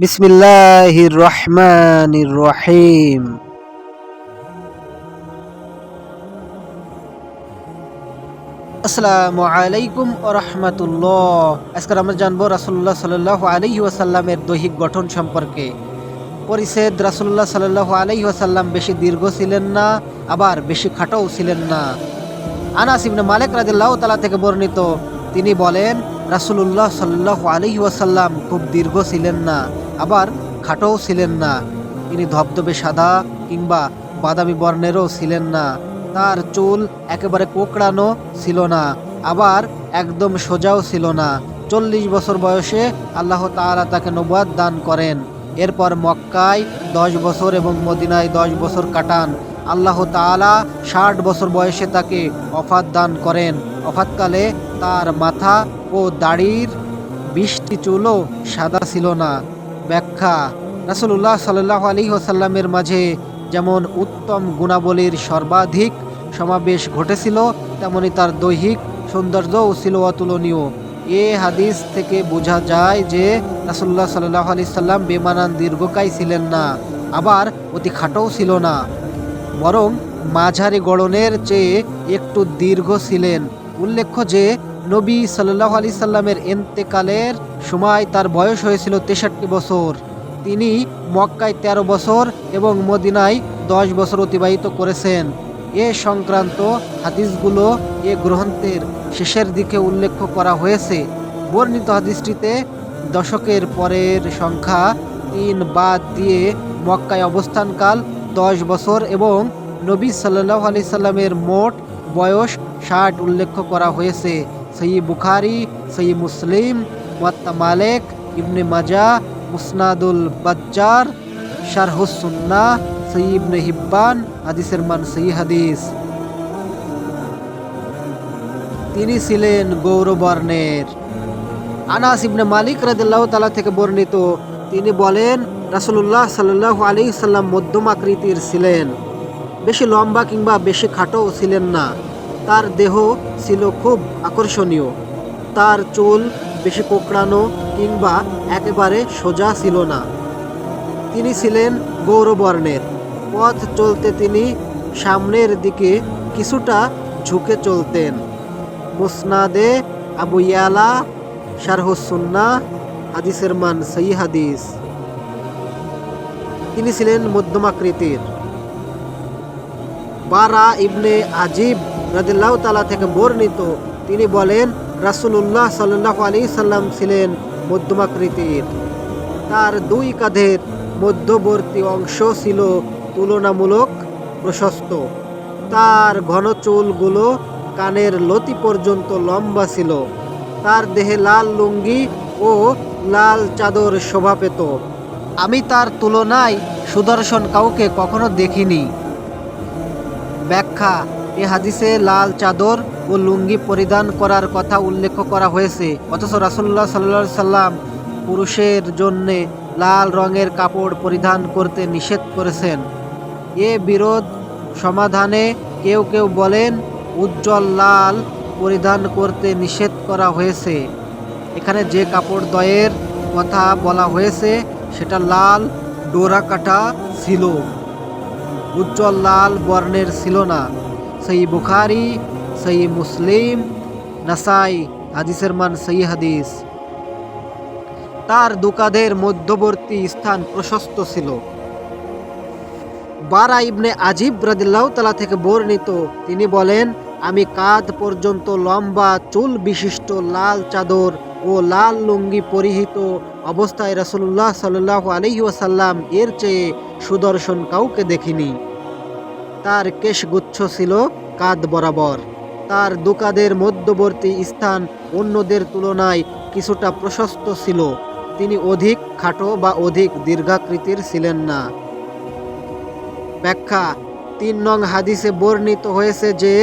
বিসমিল্লাহির রহমানির রহিম আসসালামু আলাইকুম রহমতুল্লাহ। আজকে আমরা জানব রাসুল্লাহ সাল্লাহ আলহি ওয়াসাল্লামের দৈহিক গঠন সম্পর্কে। পরিচ্ছেদ রাসুল্লাহ সাল্লাহ আলহি ওয়াসাল্লাম বেশি দীর্ঘ ছিলেন না, আবার বেশি খাটোও ছিলেন না। আনাস ইবনে মালিক রাদিল্লাহ তালা থেকে বর্ণিত, তিনি বলেন রাসুলুল্লাহ সাল্লাহ আলহি ওয়াসাল্লাম খুব দীর্ঘ ছিলেন না, আবার খাটোও ছিলেন না। তিনি ধবধবে সাদা কিংবা বাদামি বর্ণেরও ছিলেন না। তার চুল একেবারে কোকড়ানো ছিল না, আবার একদম সোজাও ছিল না। চল্লিশ বছর বয়সে আল্লাহ তাআলা তাকে নবাদ দান করেন। এরপর মক্কায় দশ বছর এবং মদিনায় দশ বছর কাটান। আল্লাহ তাআলা ষাট বছর বয়সে তাকে অফাত দান করেন। অফাতকালে তার মাথা ও দাড়ির বৃষ্টি চুলও সাদা ছিল না। ব্যাখ্যা রাসুল্লাহ সাল্লাহ আলী ওসাল্লামের মাঝে যেমন উত্তম গুণাবলীর সর্বাধিক সমাবেশ ঘটেছিল, তেমনি তার দৈহিক সৌন্দর্যও ছিল অতুলনীয়। এ হাদিস থেকে বোঝা যায় যে রাসুল্লাহ সাল্লাহ আলি সাল্লাম বেমানান দীর্ঘকায় ছিলেন না, আবার অতি খাটোও ছিল না। বরং মাঝারি গড়নের চেয়ে একটু দীর্ঘ ছিলেন। উল্লেখ্য যে নবী সাল্লাহ আলি সাল্লামের এন্তেকালের সময় তার বয়স হয়েছিল তেষট্টি বছর। তিনি মক্কায় ১৩ বছর এবং মদিনায় দশ বছর অতিবাহিত করেছেন। এ সংক্রান্ত হাদিসগুলো এ গ্রন্থের শেষের দিকে উল্লেখ করা হয়েছে। বর্ণিত হাদিসটিতে দশকের পরের সংখ্যা তিন বাদ দিয়ে মক্কায় অবস্থানকাল দশ বছর এবং নবী সাল্লাহ আলি সাল্লামের মোট বয়স ষাট উল্লেখ করা হয়েছে। সই বুখারি সই মুসলিম মোয়াত্তা মালেক ইবনে মাজা মুসনাদুল বাজ্জার শারহুসুন্না সই ইবনে হিব্বান হাদিসের মান সই হাদিস তিনি ছিলেন গৌরবর্ণের আনাস ইবনে মালিক রাদিল্লাহ তালা থেকে বর্ণিত, তিনি বলেন রাসুল্লাহ সাল্লাহ আলী সাল্লাম মধ্যম আকৃতির ছিলেন। বেশি লম্বা কিংবা বেশি খাটোও ছিলেন না। তার দেহ ছিল খুব আকর্ষণীয়। তার চুল বেশি কোকড়ানো কিংবা একেবারে সোজা ছিল না। তিনি ছিলেন গৌরবর্ণের। পথ চলতে তিনি সামনের দিকে কিছুটা ঝুঁকে চলতেন। মুসনাদে আবু ইয়ালা শারহুসুন্না হাদিসের মান সই হাদিস। তিনি ছিলেন মধ্যমাকৃতির। বারা ইবনে আজিব রাদিল্লাহ তালা থেকে বর্ণিত, তিনি বলেন, রাসুলুল্লাহ সাল্লাহ আলী সাল্লাম ছিলেন মধ্যমাকৃতির তার দুই কাঁধের মধ্যবর্তী অংশ ছিল তুলনামূলক প্রশস্ত। তার ঘন চুলগুলো কানের লতি পর্যন্ত লম্বা ছিল। তার দেহে লাল লুঙ্গি ও লাল চাদর শোভা পেত। আমি তার তুলনায় সুদর্শন কাউকে কখনো দেখিনি। ব্যাখ্যা এ হাদিসে লাল চাদর ও লুঙ্গি পরিধান করার কথা উল্লেখ করা হয়েছে। অথচ রাসুল্লাহ সাল্লা সাল্লাম পুরুষের জন্যে লাল রঙের কাপড় পরিধান করতে নিষেধ করেছেন। এ বিরোধ সমাধানে কেউ কেউ বলেন, উজ্জ্বল লাল পরিধান করতে নিষেধ করা হয়েছে। এখানে যে কাপড় দয়ের কথা বলা হয়েছে, সেটা লাল ডোরা কাটা ছিল। উজ্জ্বল লাল বর্ণের ছিল না। সেই বুখারি সেই মুসলিম নাসাই হাদিসের মান সেই হাদিস তার দুকাদের মধ্যবর্তী স্থান প্রশস্ত ছিল। বারা ইবনে আজিব রাদিল্লাহ তালা থেকে বর্ণিত, তিনি বলেন, আমি কাঁধ পর্যন্ত লম্বা, চুল বিশিষ্ট, লাল চাদর ও লাল লুঙ্গি পরিহিত অবস্থায় রাসুল্লাহ সাল্লাহ আলহি ওয়াসাল্লাম এর চেয়ে সুদর্শন কাউকে দেখিনি। তার কেশগুচ্ছ ছিল কাঁধ বরাবর। তার দুকাদের মধ্যবর্তী স্থান অন্যদের তুলনায় কিছুটা প্রশস্ত ছিল। তিনি অধিক খাটো বা অধিক দীর্ঘাকৃতির ছিলেন না। ব্যাখ্যা, তিন নং হাদিসে বর্ণিত হয়েছে যে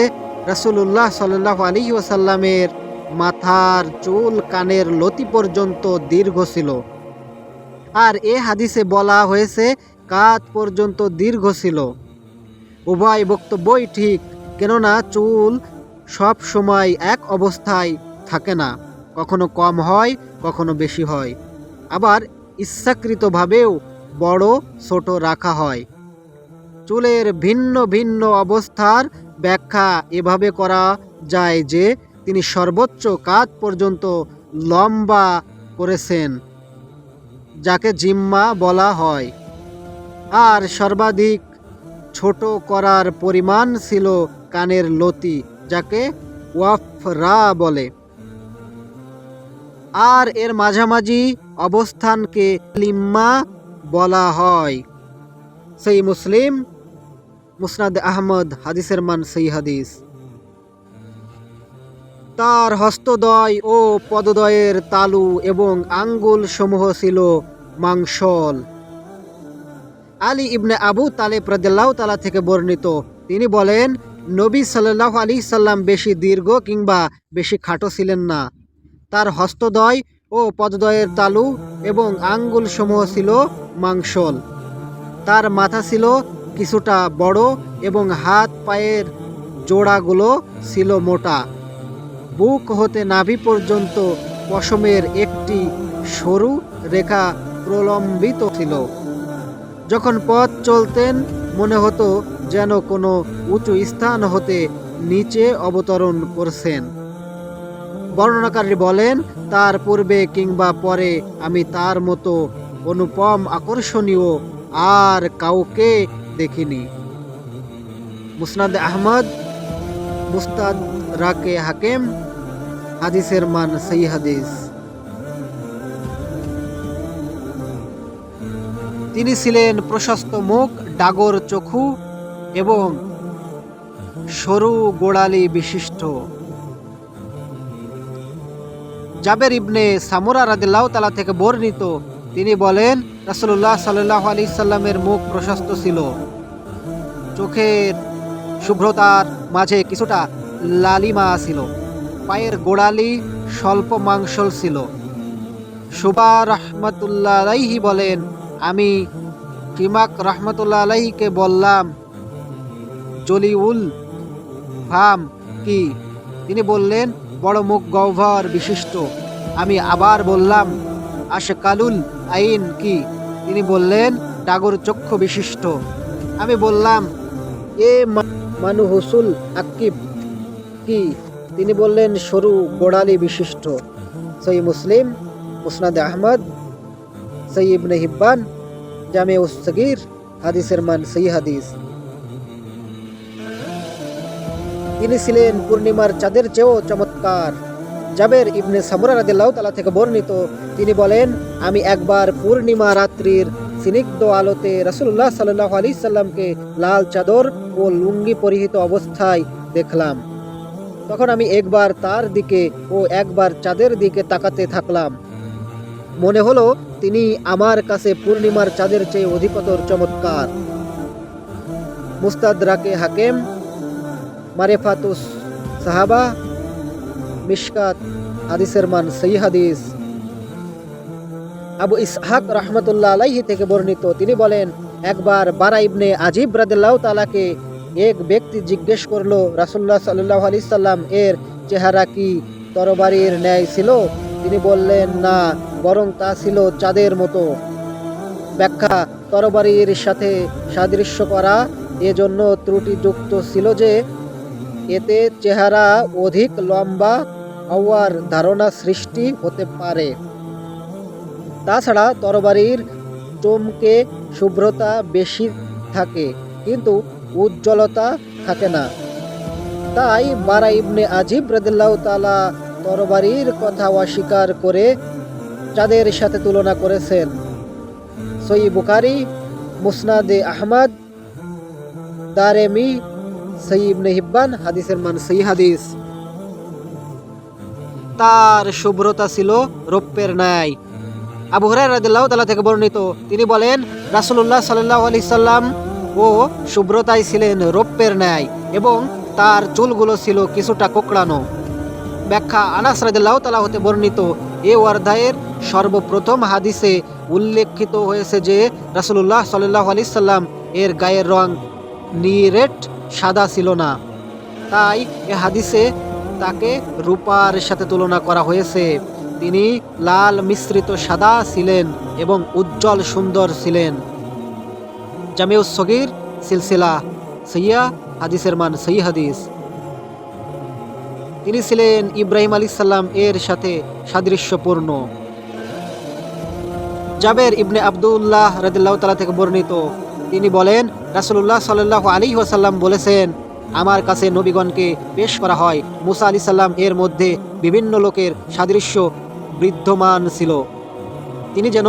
রাসুল্লাহ সাল্লাহ আলী ওসাল্লামের মাথার চুল কানের লতি পর্যন্ত দীর্ঘ ছিল। আর এ হাদিসে বলা হয়েছে কাত পর্যন্ত দীর্ঘ ছিল। উভয় বক্তব্যই ঠিক, কেননা চুল সব সময় এক অবস্থায় থাকে না, কখনো কম হয়, কখনো বেশি হয়। আবার ইচ্ছাকৃতভাবেও বড়, ছোট রাখা হয়। চুলের ভিন্ন ভিন্ন অবস্থার ব্যাখ্যা এভাবে করা যায় যে, তিনি সর্বোচ্চ কাত পর্যন্ত লম্বা করেছেন, যাকে জিম্মা বলা হয়। আর সর্বাধিক ছোট করার পরিমাণ ছিল কানের লতি, যাকে ওয়াফরা বলে। আর এর মাঝামাঝি অবস্থানকে লিম্মা বলা হয়। সেই মুসলিম, মুসনাদ আহমদ, হাদিসের মান সেই হাদিস। তার হস্তদয় ও পদদয়ের তালু এবং আঙ্গুল সমূহ ছিল মাংসল। আলী ইবনে আবু তালেব রাদিয়াল্লাহু তালা থেকে বর্ণিত। তিনি বলেন, নবী সাল্লাহ আলী সাল্লাম বেশি দীর্ঘ কিংবা বেশি খাটো ছিলেন না। তার হস্তদয় ও পদদয়ের তালু এবং আঙ্গুল সমূহ ছিল মাংসল। তার মাথা ছিল কিছুটা বড় এবং হাত পায়ের জোড়াগুলো ছিল মোটা। বুক হতে নাভি পর্যন্ত পশমের একটি সরু রেখা প্রলম্বিত ছিল। যখন পথ চলতেন, মনে হতো যেন কোনো উঁচু স্থান হতে নিচে অবতরণ করছেন। বর্ণনাকারী বলেন, তার পূর্বে কিংবা পরে আমি তার মতো অনুপম আকর্ষণীয় আর কাউকে দেখিনি। মুসনাদ আহমদ, মুস্তাদ রাকে হাকেম, হাদিসের মান সেই হাদিস। তিনি ছিলেন প্রশস্ত মুখ, ডাগর চক্ষু এবং সরু গোড়ালি বিশিষ্ট। জাবের ইবনে সামুরা রাদিল্লাহ তালা থেকে বর্ণিত, তিনি বলেন রাসুল্লাহ সাল্লাহ আলি সাল্লামের মুখ প্রশস্ত ছিল। চোখের শুভ্রতার মাঝে কিছুটা লালিমা ছিল। পায়ের গোড়ালি স্বল্প মাংসল ছিল। সুবা রহমতুল্লাহ বলেন আমি কিমাক রহমতুল্লাহ আলাইহিকে বললাম, জলিউল ফাম কি? তিনি বললেন, বড় মুখ গহ্বর বিশিষ্ট। আমি আবার বললাম, আশকালুল আইন কি? তিনি বললেন, ডাগর চক্ষু বিশিষ্ট। আমি বললাম, এ মানু হুসুল আকিব কি? তিনি বললেন, সরু গোড়ালি বিশিষ্ট। সই মুসলিম, মুসনাদ আহমদ সই ইবনে হিব্বান, জামে উসগির হাদিসের মান সই হাদিস। তিনি ছিলেন পূর্ণিমার চাঁদের চেয়েও চমৎকার। জাবের ইবনে সামরা রাদিল্লাহ তালা থেকে বর্ণিত, তিনি বলেন, আমি একবার পূর্ণিমা রাত্রির স্নিগ্ধ আলোতে রাসুল্লাহ সাল্লাহ আলি সাল্লামকে লাল চাদর ও লুঙ্গি পরিহিত অবস্থায় দেখলাম। তখন আমি একবার তার দিকে ও একবার চাঁদের দিকে তাকাতে থাকলাম। মনে হলো তিনি আমার কাছে পূর্ণিমার চাঁদের চেয়ে অধিকতর চমৎকার। মুস্তাদ রাকে হাকেম, মারেফাতুস সাহাবা, মিশকাত হাদিসের মান সই হাদিস। আবু ইসহাক রহমতুল্লাহ আলাইহি থেকে বর্ণিত, তিনি বলেন, একবার বারা ইবনে আজিব রাদিল্লাহ তালাকে এক ব্যক্তি জিজ্ঞেস করল রাসুল্লাহ সাল্লাহ আলি সাল্লাম, এর চেহারা কি তরবারির ন্যায় ছিল? তিনি বললেন, না। বরং তা ছিল চাঁদের মতো। ব্যাখ্যা, তরবারির সাথে সাদৃশ্য করা এজন্য ত্রুটিযুক্ত ছিল যে, এতে চেহারা অধিক লম্বা হওয়ার ধারণা সৃষ্টি হতে পারে। তাছাড়া তরবারির চমকে শুভ্রতা বেশি থাকে, কিন্তু উজ্জ্বলতা থাকে না। তাই বারা ইবনে আজিব রদুল্লাহ তালা তরবারির কথা অস্বীকার করে চাঁদের সাথে তুলনা করেছেন সই বুকারি মুসনাদে আহমদ, দারেমি, সই ইবনে হিব্বান, হাদিসের মান সই হাদিস। তার শুভ্রতা ছিল রৌপ্যের ন্যায়। আবু হরাই রাদিল্লাহ তালা থেকে বর্ণিত, তিনি বলেন রাসুল্লাহ সাল্লাহ আলি সাল্লাম ও শুভ্রতায় ছিলেন রৌপ্যের ন্যায় এবং তার চুলগুলো ছিল কিছুটা কোকড়ানো। ব্যাখ্যা আনাস রাদিল্লাহ তালা হতে বর্ণিত, এ অধ্যায়ের সর্বপ্রথম হাদিসে উল্লেখিত হয়েছে যে রাসুল্লাহ সাল্লাহ আলি সাল্লাম এর গায়ের রং নিরেট, সাদা ছিল না। তাই এ হাদিসে তাকে রূপার সাথে তুলনা করা হয়েছে। তিনি লাল মিশ্রিত সাদা ছিলেন এবং উজ্জ্বল সুন্দর ছিলেন। জামিউস সগির, সিলসিলা সৈয়া হাদিসের মান সই হাদিস। তিনি ছিলেন ইব্রাহিম আলী সাল্লাম এর সাথে সাদৃশ্যপূর্ণ। জাবের ইবনে আবদুল্লাহ রদিল্লাহ তালা থেকে বর্ণিত। তিনি বলেন রাসুল্লাহ সাল্লাহ আলী ওয়াসাল্লাম বলেছেন, আমার কাছে নবীগণকে পেশ করা হয়। মুসা আলি সাল্লাম এর মধ্যে বিভিন্ন লোকের সাদৃশ্য বৃদ্ধমান ছিল। তিনি যেন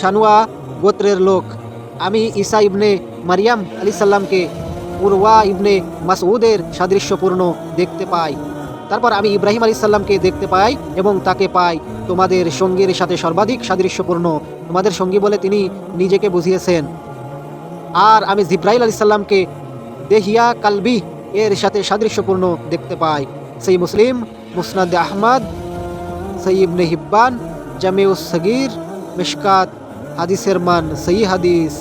সানুয়া গোত্রের লোক। আমি ঈসা ইবনে মারিয়াম আলী সাল্লামকে উরওয়া ইবনে মাসউদের সাদৃশ্যপূর্ণ দেখতে পাই। তারপর আমি ইব্রাহিম আলী সাল্লামকে দেখতে পাই এবং তাকে পাই। তোমাদের সঙ্গীর সাথে সর্বাধিক সাদৃশ্যপূর্ণ। তোমাদের সঙ্গী বলে তিনি নিজেকে বুঝিয়েছেন। আর আমি জিব্রাইল আলী সাল্লামকে দেহিয়া কালবি এর সাথে সাদৃশ্যপূর্ণ দেখতে পাই। সেই মুসলিম, মুসনাদ আহমদ সঈবনে হিব্বান, জামিউস সগির, মিশকাত, হাদিসের মান, সই হাদিস।